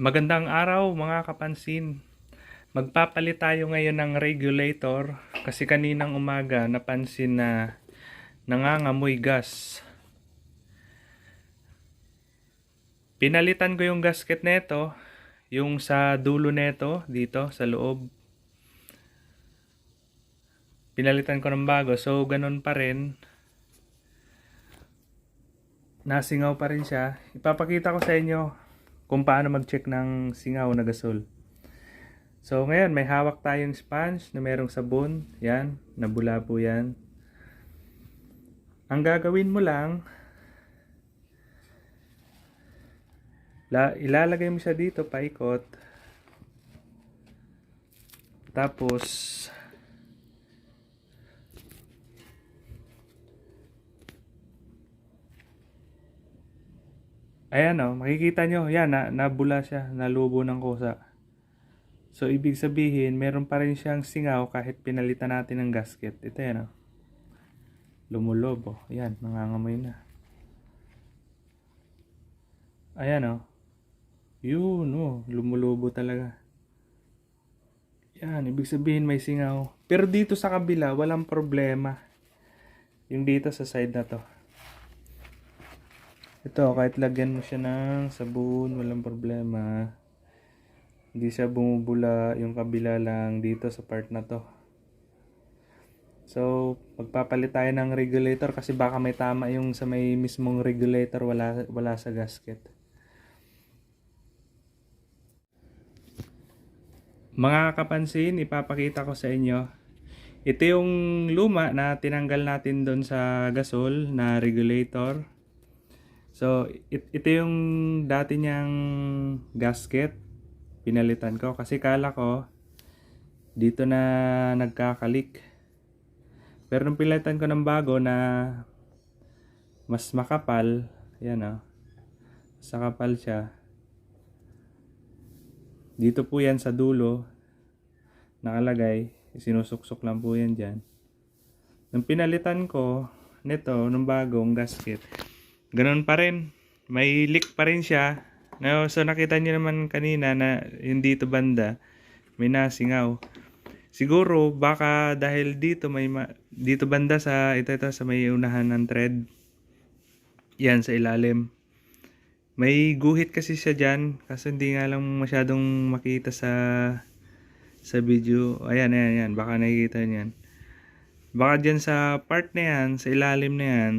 Magandang araw mga kapansin. Magpapalit tayo ngayon ng regulator kasi kaninang umaga napansin na nangangamoy gas. Pinalitan ko yung gasket neto, yung sa dulo neto dito sa loob. Pinalitan ko ng bago so ganun pa rin. Nasingaw pa rin siya. Ipapakita ko sa inyo kung paano mag-check ng singaw na gasol. So ngayon may hawak tayong sponge na merong sabon. Yan, nabula po yan. Ang gagawin mo lang, la, ilalagay mo siya dito paikot. Tapos, Ayan o, makikita nyo, yan, na, nabula siya, nalubo ng kusa. So, ibig sabihin, meron pa rin siyang singaw kahit pinalitan natin ng gasket. Ito yan o. Lumulob o. Ayan, nangangamoy na. Ayan o. Yun o, lumulobo talaga. Yan, ibig sabihin may singaw. Pero dito sa kabila, walang problema. Yung dito sa side na to. Ito, kahit lagyan mo siya ng sabon, walang problema. Hindi siya bumubula yung kabila lang dito sa part na to. So, magpapalit tayo ng regulator kasi baka may tama yung sa may mismong regulator, wala, wala sa gasket. Mga kapansin, ipapakita ko sa inyo. Ito yung luma na tinanggal natin doon sa gasol na regulator. So, it, ito yung dati niyang gasket. Pinalitan ko. Kasi kala ko, dito na nagkakalik. Pero nung pinalitan ko ng bago na mas makapal, yan o. Mas makapal siya. Dito po yan sa dulo, nakalagay. Sinusuksok lang po yan dyan. Nung pinalitan ko, nito, nung bagong gasket, Ganun pa rin. May leak pa rin siya. No, so nakita niyo naman kanina na yung dito banda may nasingaw. Siguro baka dahil dito may ma- dito banda sa ito ito sa may unahan ng thread. Yan sa ilalim. May guhit kasi siya diyan kasi hindi nga lang masyadong makita sa sa video. Ayan, ayan, ayan. Baka nakikita niyan. Baka diyan sa part na yan, sa ilalim na yan,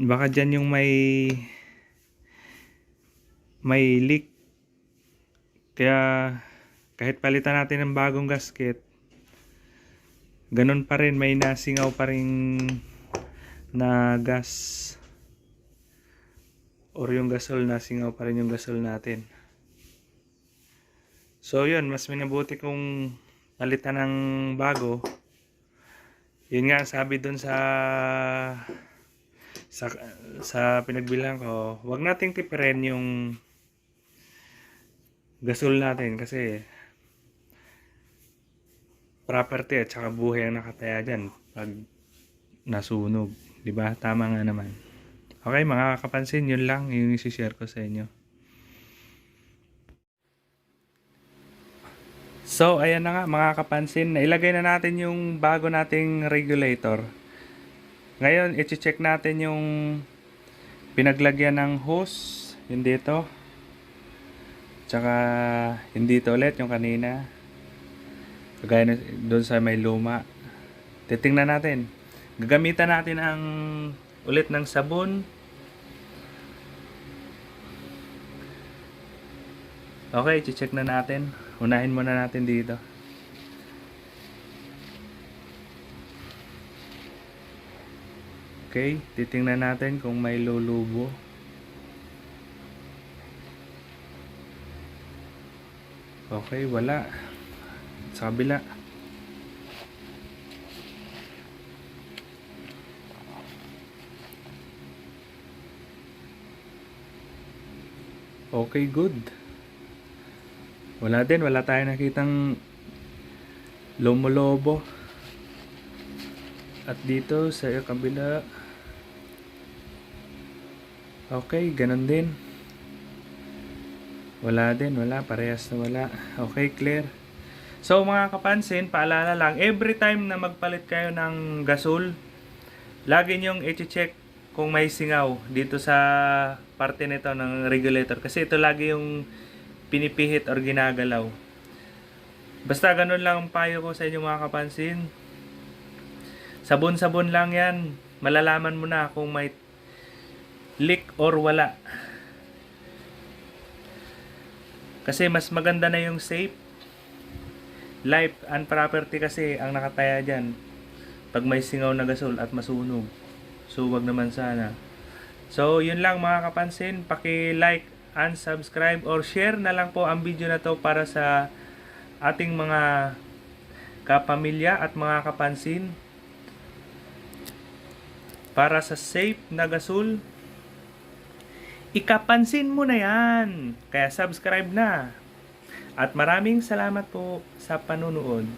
baka dyan yung may may leak. Kaya kahit palitan natin ng bagong gasket ganun pa rin may nasingaw pa rin na gas. Or yung gasol nasingaw pa rin yung gasol natin. So yun mas minabuti kung palitan ng bago. Yun nga sabi dun sa sa sa pinagbilang ko, wag nating tipirin yung gasol natin kasi property at saka buhay ang nakataya dyan pag nasunog. ba Tama nga naman. Okay, mga kapansin, yun lang yung isi-share ko sa inyo. So, ayan na nga mga kapansin. Nailagay na natin yung bago nating regulator. Ngayon, i-check natin yung pinaglagyan ng hose, yung dito. Tsaka, yung dito ulit, yung kanina. Kagaya doon sa may luma. Titingnan natin. Gagamitan natin ang ulit ng sabon. Okay, i-check na natin. Unahin muna natin dito. Okay, titingnan natin kung may lulubo. Okay, wala. Sa kabila. Okay, good. Wala din, wala tayong nakitang lumulobo. At dito sa kabila, Okay, ganun din. Wala din, wala. Parehas na wala. Okay, clear. So mga kapansin, paalala lang, every time na magpalit kayo ng gasol, lagi nyong i-check kung may singaw dito sa parte nito ng regulator. Kasi ito lagi yung pinipihit or ginagalaw. Basta ganun lang ang payo ko sa inyo mga kapansin. Sabon-sabon lang yan. Malalaman mo na kung may leak or wala. Kasi mas maganda na yung safe. Life and property kasi ang nakataya dyan. Pag may singaw na gasol at masunog. So, wag naman sana. So, yun lang mga kapansin. Paki-like and subscribe or share na lang po ang video na to para sa ating mga kapamilya at mga kapansin. Para sa safe na gasol. Ikapansin mo na yan. Kaya subscribe na. At maraming salamat po sa panunood.